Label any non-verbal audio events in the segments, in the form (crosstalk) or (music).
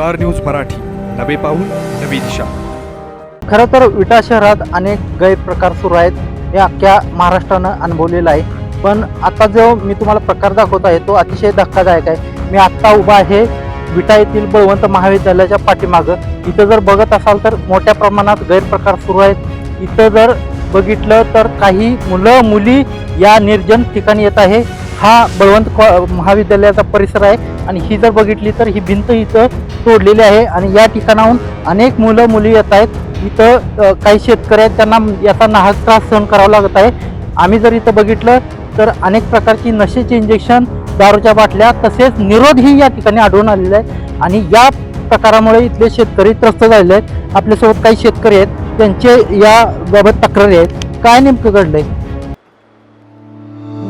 Star News Marathi. नवे पाऊल नवी दिशा. खरं तर विटा शहरात अनेक गैरप्रकार सुरू आहेत. हे अख्ख्या महाराष्ट्रानं अनुभवलेलं आहे. पण आता जो मी तुम्हाला प्रकार दाखवत आहे तो अतिशय धक्कादायक आहे. मी आत्ता उभा आहे विटा येथील बळवंत महाविद्यालयाच्या पाठीमागं. इथं जर बघत असाल तर मोठ्या प्रमाणात गैरप्रकार सुरू आहेत. इथं जर बघितलं तर काही मुलं मुली या निर्जन ठिकाणी येत आहे. हा बळवंत कॉ- महाविद्यालयाचा परिसर आहे. आणि ही जर बघितली तर ही भिंत इथं तोडलेली आहे. आणि या ठिकाणाहून अनेक मुलं मुली येत आहेत. इथं काही शेतकरी आहेत. त्यांना याचा नाहक त्रास सहन करावा लागत आहे. आम्ही जर इथं बघितलं तर अनेक प्रकारची नशेचे इंजेक्शन दारूच्या बाटल्या तसेच निरोधही या ठिकाणी आढळून आलेले आहेत. आणि या प्रकारामुळे इथले शेतकरी त्रस्त झालेले आहेत. आपल्यासोबत काही शेतकरी आहेत. त्यांचे याबाबत तक्रारी आहेत. काय नेमकं घडलं आहे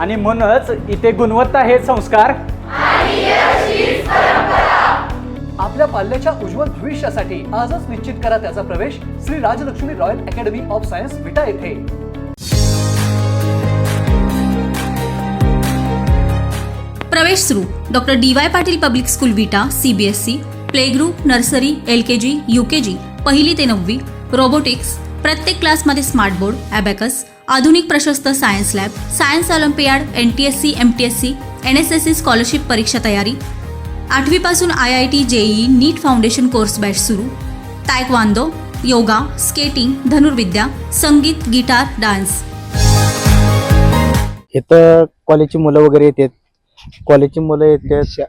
आणि म्हणूनच इथे गुणवत्ता हे संस्कार. आपल्या पाल्याच्या उज्ज्वल भविष्यासाठी आजच निश्चित करा त्याचा प्रवेश Shri Rajlakshmi royal academy of science Vita येथे. प्रवेश सुरू. Doctor D Y Patil public school Vita CBSE play group nursery L K G U K G पहिली ते नववी रोबोटिक्स प्रत्येक क्लासमध्ये स्मार्ट बोर्ड अबॅकस आधुनिक प्रशस्त science lab science olympiad N T S C M T S C N S S C scholarship परीक्षा तयारी. आठवीपासून I I T JEE NEET foundation course batch सुरू. तायक्वांदो योगा स्केटिंग धनुर्विद्या संगीत guitar dance. इथं कॉलेजची मुलं वगैरे येतात. कॉलेजची मुलं येतात.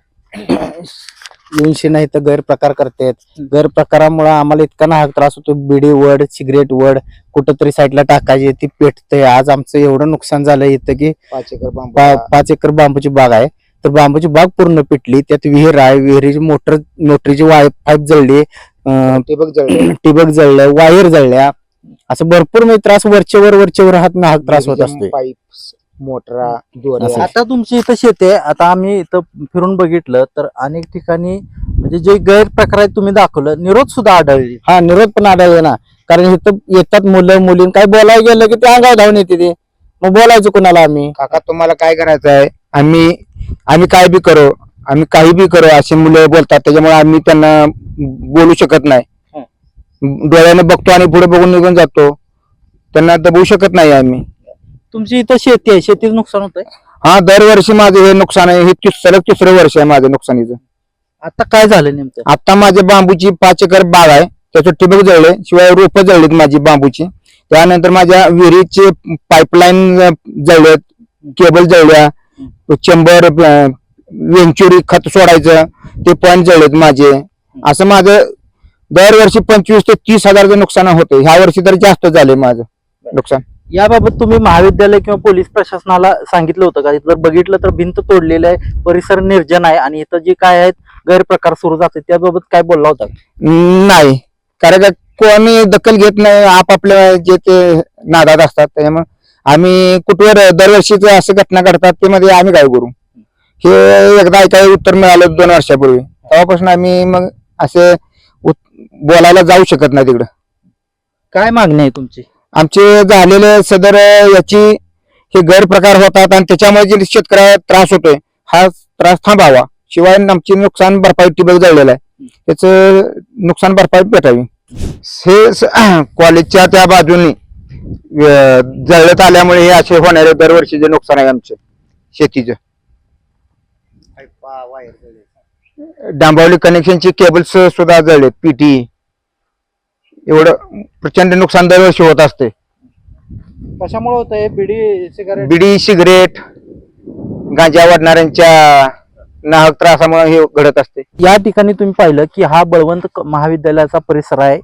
येऊनशी नाही तर गैरप्रकार करतात. गैरप्रकारामुळे आम्हाला इतका नाहक त्रास होतो. बिडी वड सिगरेट वड कुठंतरी साईडला टाकायची ती पेटते आज आमचं एवढं नुकसान झालं इथं की पाच एकर बांबू पाच एकर बांबूची बाग आहे. तर बांबूची बाग पूर्ण पेटली. त्यात विहीर आहे. विहिरीची मोटर मोटरीची वाय पाईप जळली. अं, ठिबक जळले. ठिबक जळलं. वायर जळल्या. असं भरपूर म्हणजे त्रास वरच्या वर वरच्या वर हात नाहक त्रास होत असतो पाईप मोटरा दोऱ्या. आता तुमची इथं शेती आहे. आता आम्ही इथं फिरून बघितलं तर अनेक ठिकाणी म्हणजे जे गैरप्रकार आहेत तुम्ही दाखवलं. निरोध सुद्धा आढळली. हा निरोध पण आढळले ना. कारण इथं येतात मुलं मुली काय बोलायला गेलं की ते अंगावर धावून येते ते. मग बोलायचं कुणाला आम्ही? काका तुम्हाला काय करायचं आहे? आम्ही आम्ही काय बी करू आम्ही काही बी करू असे मुलं बोलतात. त्याच्यामुळे आम्ही त्यांना बोलू शकत नाही. डोळ्याने बघतो आणि पुढे बघून निघून जातो. त्यांना दबवू शकत नाही आम्ही. तुमची इथं शेती आहे शेतीचं नुकसान होतंय? हा दरवर्षी माझं हे नुकसान आहे. हे तिस- सलग तिसरं वर्ष आहे माझं नुकसानीचं. आता काय झालं नेमकं? आता माझ्या बांबूची पाच एकर बाग आहे. त्याचं ठिबक जळले शिवाय रोप जळलीत माझी बांबूची. त्यानंतर माझ्या विहिरीचे पाईपलाईन जळलेत केबल जळल्या. चेंबर वेंचुरी खत सोडायचं. ते पण जळलेत माझे. असं माझं दरवर्षी पंचवीस ते तीस हजारचं नुकसान होतं ह्या वर्षी तर जास्त झाले माझं नुकसान. याबाबत तुम्ही महाविद्यालय किंवा पोलीस प्रशासनाला सांगितलं होतं का? जर बघितलं तर भिंत तोडलेली आहे परिसर निर्जन आहे आणि इथं जे काय आहेत गैरप्रकार सुरू जाते त्याबाबत काय बोलला होता? नाही. कारण का कोणी दखल घेत नाही आपापल्या जे ते नादात असतात त्याच्यामुळे आम्ही कुठवर दरवर्षीच असं घटना घडतात ते मध्ये आम्ही काय करू. हे एकदा ऐकाय उत्तर मिळालं दोन वर्षापूर्वी. तेव्हापासून आम्ही मग असे बोलायला जाऊ शकत नाही तिकडं. काय मागणी आहे तुमची? आमचे झालेले सदर याची हे गैरप्रकार होतात आणि त्याच्यामुळे जे शेतकऱ्याला त्रास होतोय हा त्रास थांबावा. शिवाय आमची नुकसान भरपाई टिबक जळलेलं आहे. त्याचं नुकसान भरपाई भेटावी. हे (clears throat) कॉलेजच्या त्या बाजूनी जळत आल्यामुळे हे असे होणारे दरवर्षीचे नुकसान आहे आमचे शेतीचं. डांबावली कनेक्शनची केबल्स सुद्धा जळलेत पीटी एवढं प्रचंड नुकसान दरवर्षी होत असते. कशामुळे होतंय? बिडी सिगारेट? बिडी सिगरेट गांजा वाढणाऱ्यांच्या नाहक त्रासामुळे हे घडत असते. या ठिकाणी तुम्ही पाहिलं की हा बळवंत क- महाविद्यालयाचा परिसर आहे.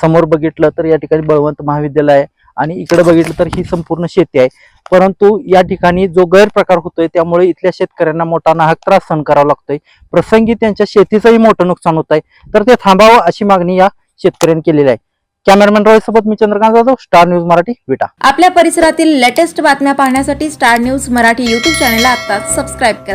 समोर बघितलं तर या ठिकाणी बळवंत महाविद्यालय आहे आणि इकडे बघितलं तर ही संपूर्ण शेती आहे. परंतु या ठिकाणी जो गैरप्रकार होतोय त्यामुळे इथल्या शेतकऱ्यांना मोठा नाहक त्रास सहन करावा लागतोय. प्रसंगी त्यांच्या शेतीचंही मोठं नुकसान होत आहे तर ते थांबावं अशी मागणी या शेतकऱ्यांनी केलेलं आहे. कॅमेरामॅन रॉय सोबत मी चंद्रकांत जाधव स्टार न्यूज मराठी विटा. आपल्या परिसरातील लेटेस्ट बातम्या पाहण्यासाठी स्टार न्यूज मराठी यूट्यूब चॅनलला आता सबस्क्राईब करा.